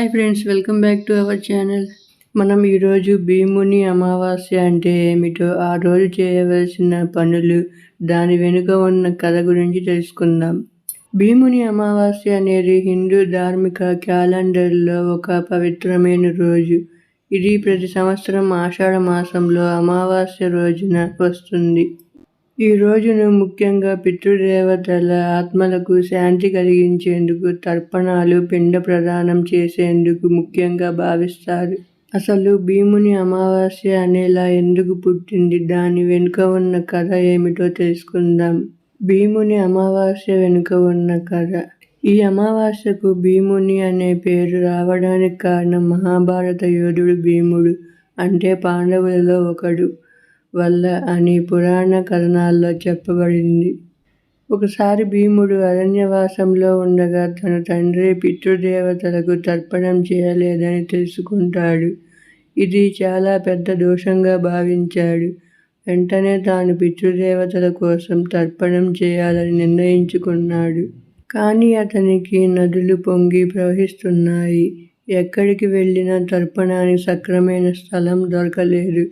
Hi friends welcome back to our channel మనం ఈరోజు భీముని అమావాస్య అంటే ఏమిటో ఆ రోజు చేయవలసిన పనులు దాని వెనుక ఉన్న కథ గురించి తెలుసుకుందాం. భీముని అమావాస్య అనేది హిందూ ధార్మిక క్యాలెండర్లో ఒక పవిత్రమైన రోజు. ఇది ప్రతి సంవత్సరం ఆషాఢ మాసంలో అమావాస్య రోజున వస్తుంది. ఈ రోజును ముఖ్యంగా పితృదేవతల ఆత్మలకు శాంతి కలిగించేందుకు తర్పణాలు పిండ ప్రదానం చేసేందుకు ముఖ్యంగా భావిస్తారు. అసలు భీముని అమావాస్య అనేలా ఎందుకు పుట్టింది? దాని వెనుక ఉన్న కథ ఏమిటో తెలుసుకుందాం. భీముని అమావాస్య వెనుక ఉన్న కథ. ఈ అమావాస్యకు భీముని అనే పేరు రావడానికి కారణం మహాభారత యోధుడు భీముడు అంటే పాండవులలో ఒకడు. వల్ల అని పురాణ కథనాల్లో చెప్పబడింది. ఒకసారి భీముడు అరణ్యవాసంలో ఉండగా తన తండ్రి పితృదేవతలకు తర్పణం చేయలేదని తెలుసుకుంటాడు. ఇది చాలా పెద్ద దోషంగా భావించాడు. వెంటనే తాను పితృదేవతల కోసం తర్పణం చేయాలని నిర్ణయించుకున్నాడు. కానీ అతనికి నదులు పొంగి ప్రవహిస్తున్నాయి. ఎక్కడికి వెళ్ళినా తర్పణానికి సక్రమైన స్థలం దొరకలేదు.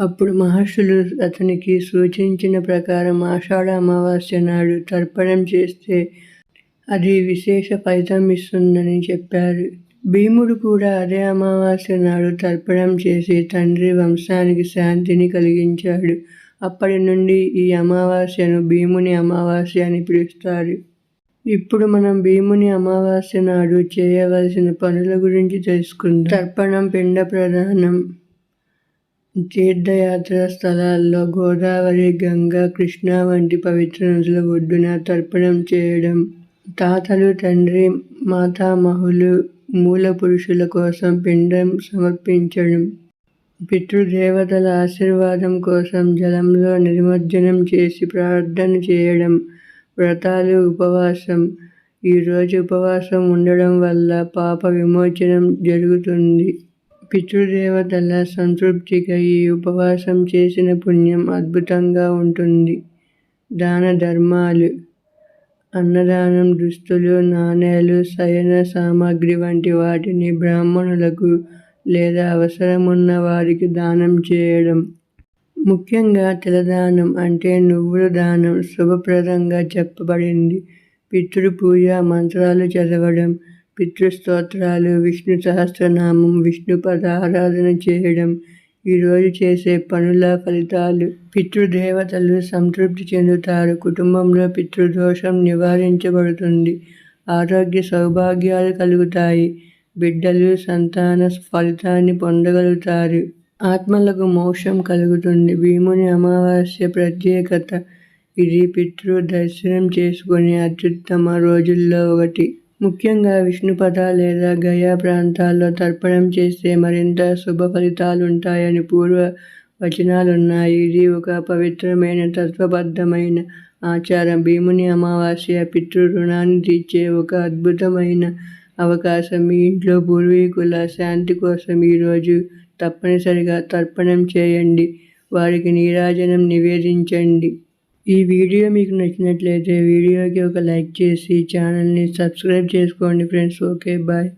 అప్పుడు మహర్షులు అతనికి సూచించిన ప్రకారం ఆషాఢ అమావాస్య నాడు తర్పణం చేస్తే అది విశేష ఫలితం ఇస్తుందని చెప్పారు. భీముడు కూడా అదే అమావాస్య నాడు తర్పణం చేసి తండ్రి వంశానికి శాంతిని కలిగించాడు. అప్పటి నుండి ఈ అమావాస్యను భీముని అమావాస్య అని పిలుస్తారు. ఇప్పుడు మనం భీముని అమావాస్య నాడు చేయవలసిన పనుల గురించి తెలుసుకుందాం. తర్పణం పిండ ప్రధానం. తీర్థయాత్ర స్థలాల్లో గోదావరి గంగా కృష్ణ వంటి పవిత్ర నదుల ఒడ్డున తర్పణం చేయడం తాతలు తండ్రి మాతామహులు మూల పురుషుల కోసం పిండం సమర్పించడం పితృదేవతల ఆశీర్వాదం కోసం జలంలో నిమజ్జనం చేసి ప్రార్థన చేయడం వ్రతాలు ఉపవాసం. ఈరోజు ఉపవాసం ఉండడం వల్ల పాప విమోచనం జరుగుతుంది. పితృదేవతల సంతృప్తిగా ఈ ఉపవాసం చేసిన పుణ్యం అద్భుతంగా ఉంటుంది. దాన ధర్మాలు అన్నదానం దుస్తులు నాణేలు శయన సామాగ్రి వంటి వాటిని బ్రాహ్మణులకు లేదా అవసరమున్న వారికి దానం చేయడం. ముఖ్యంగా తిలదానం అంటే నువ్వుల దానం శుభప్రదంగా చెప్పబడింది. పితృపూజ మంత్రాలు చదవడం పితృస్తోత్రాలు విష్ణు సహస్రనామం విష్ణు పద ఆరాధన చేయడం ఈరోజు చేసే పనుల ఫలితాలు పితృదేవతలు సంతృప్తి చెందుతారు. కుటుంబంలో పితృదోషం నివారించబడుతుంది. ఆరోగ్య సౌభాగ్యాలు కలుగుతాయి. బిడ్డలు సంతాన ఫలితాన్ని పొందగలుగుతారు. ఆత్మలకు మోక్షం కలుగుతుంది. భీముని అమావాస్య ప్రత్యేకత. ఇది పితృ దర్శనం చేసుకునే అత్యుత్తమ రోజుల్లో ఒకటి. ముఖ్యంగా విష్ణుపద లేదా గయా ప్రాంతాల్లో తర్పణం చేస్తే మరింత శుభ ఫలితాలుంటాయని పూర్వ వచనాలున్నాయి. ఇది ఒక పవిత్రమైన తత్వబద్ధమైన ఆచారం. భీముని అమావాస్య పితృ రుణాన్ని తీర్చే ఒక అద్భుతమైన అవకాశం. మీ ఇంట్లో పూర్వీకుల శాంతి కోసం ఈరోజు తప్పనిసరిగా తర్పణం చేయండి. వారికి నీరాజనం నివేదించండి. ఈ వీడియో మీకు నచ్చినట్లయితే వీడియోకి ఒక లైక్ చేసి ఛానల్ని సబ్స్క్రైబ్ చేసుకోండి ఫ్రెండ్స్. Okay bye.